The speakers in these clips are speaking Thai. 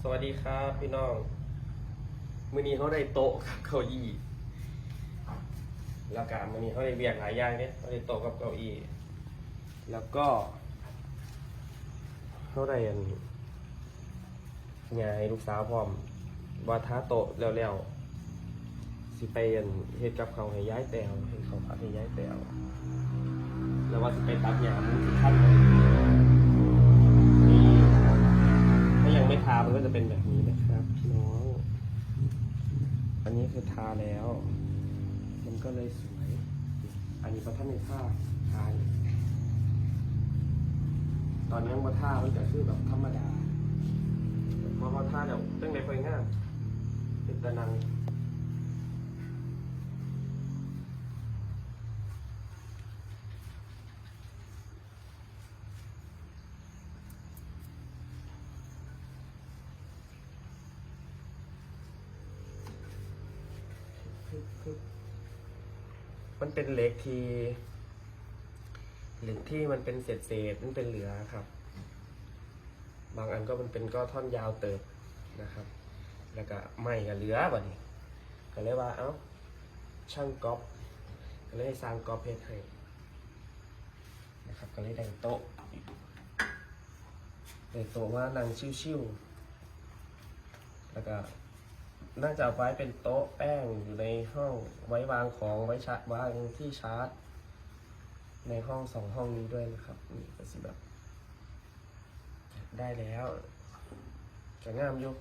สวัสดีครับพี่น้อง มือนี้เขาได้โต๊ะกับเก้าอี้แล้วก็มือนี้เขาได้เบียกหลายอย่างเนี่ยเขาได้โต๊ะกับเก้าอี้ แล้วก็เขาได้อันงานให้ลูกสาวพร้อมว่าท้าโต๊ะแล้วๆสิไปอันเฮ็ดกับเขาให้ย้ายแตวให้เขาวผัดให้ย้ายแตวแล้วว่าสิไปตัดหญ้ามันสิขั้นเลย มันก็จะเป็นแบบนี้นะครับพี่น้อง อันนี้คือทาแล้ว มันก็เลยสวย อันนี้ก็ท่านในท่าทาตอนยังมาท่ามันจะคือแบบธรรมดาพอพอท่าเดี๋ยวตั้งแต่ค่อยง่ายเป็นตะนัง มันเป็นเหล็กที่เหล็กที่มันเป็นเศษเศษมันเป็นเหลือครับ บางอันก็มันเป็นก็ท่อนยาวเติบนะครับ แล้วก็ไม่กับเหลือแบบนี้ ก็เลยว่า เอ้า ช่างก๊อปก็เลยให้สร้างก๊อปเพชรให้นะครับ ก็เลยได้โต๊ะได้โต๊ะว่านั่งชิวๆแล้วก็ น่าจะไว้เป็นโต๊ะแป้งอยู่ในห้องไว้วางของไว้ชาร์จวางที่ชาร์จ ในห้องสองห้องนี้ด้วยนะครับ นี่ก็สิแบบได้แล้วจะงามยุก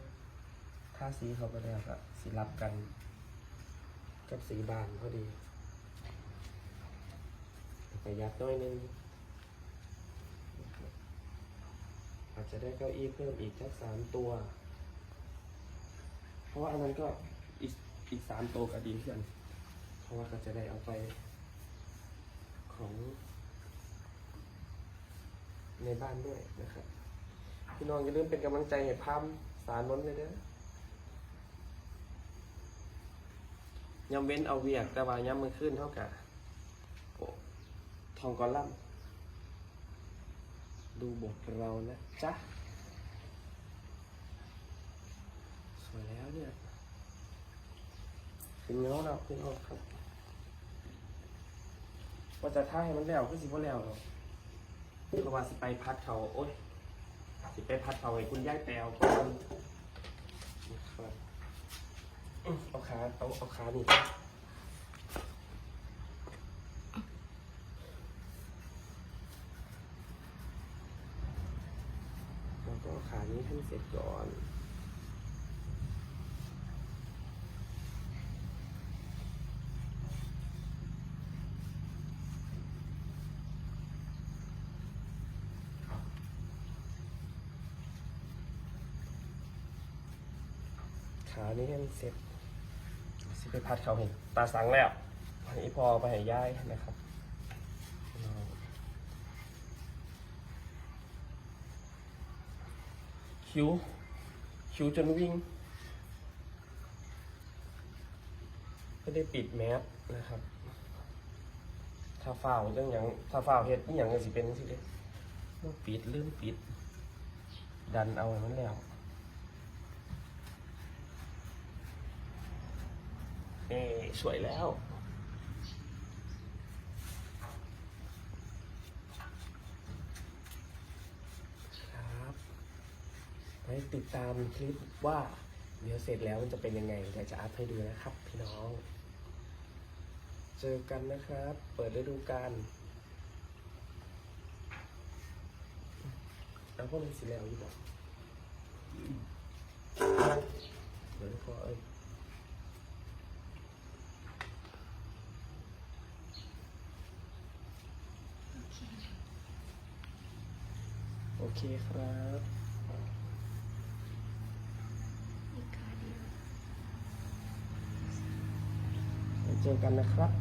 ถ้าสีเขาก็ได้ครับสีรับกัน กับสีบานพอดีประหยัดน้อยนึงอาจจะได้เก้าอี้เพิ่มอีกสักสามตัว ราะว่าอันนั้นก็อีกอีกสามโตวก็ดีขึ้นเพราะว่าก็จะได้เอาไป ของ ในบ้านด้วยนะครับพี่น้องอย่าลืมเป็นกำลังใจให้พัมสารน้นเลยเด้อยำเว้นเอาเวียกแต่ว่ายำมือขึ้นเท่ากับทองกอลัมดูบทเรานะจ๊ะ สวยแล้วเนี่ยถึงแล้วแล้วพี่น้องครับว่าจะท่าให้มันแล้วก็สิบ่แล้วหรอกเพราะว่าสิไปพัดเขาโอ๊ยสิไปพัดเขาให้คุณย่ายแปลวก่อนนะครับอื้อเอาขาเอาเอาขานี่แล้วก็ขานี้ให้เสร็จก่อน ขานี้มันเสร็จสิไปพัดเขาเห็นตาสังแล้วอันนี้พอไปให้ย่ายนะครับคิ้วคิ้วจนวิ่งไม่ได้ปิดแมสนะครับ ถ้าฝ้าวจังอย่างถ้าฝ้าวเฮ็ดนี่อย่างก็สิเป็นสิเด้ต้องปิดลืมปิด ดันเอาให้มันแล้ว เอ้ สวยแล้ว ครับไว้ติดตามคลิปว่าเดี๋ยวเสร็จแล้วมันจะเป็นยังไงเดี๋ยวจะอัพให้ดูนะครับ พี่น้อง เจอกันนะครับ เปิดฤดูกาลเอาพวกมันสีแล้วอยู่บอกเดี๋ยวพอเอ้ย อเคครับอีกาเดียวไว้เจอกันนะครับ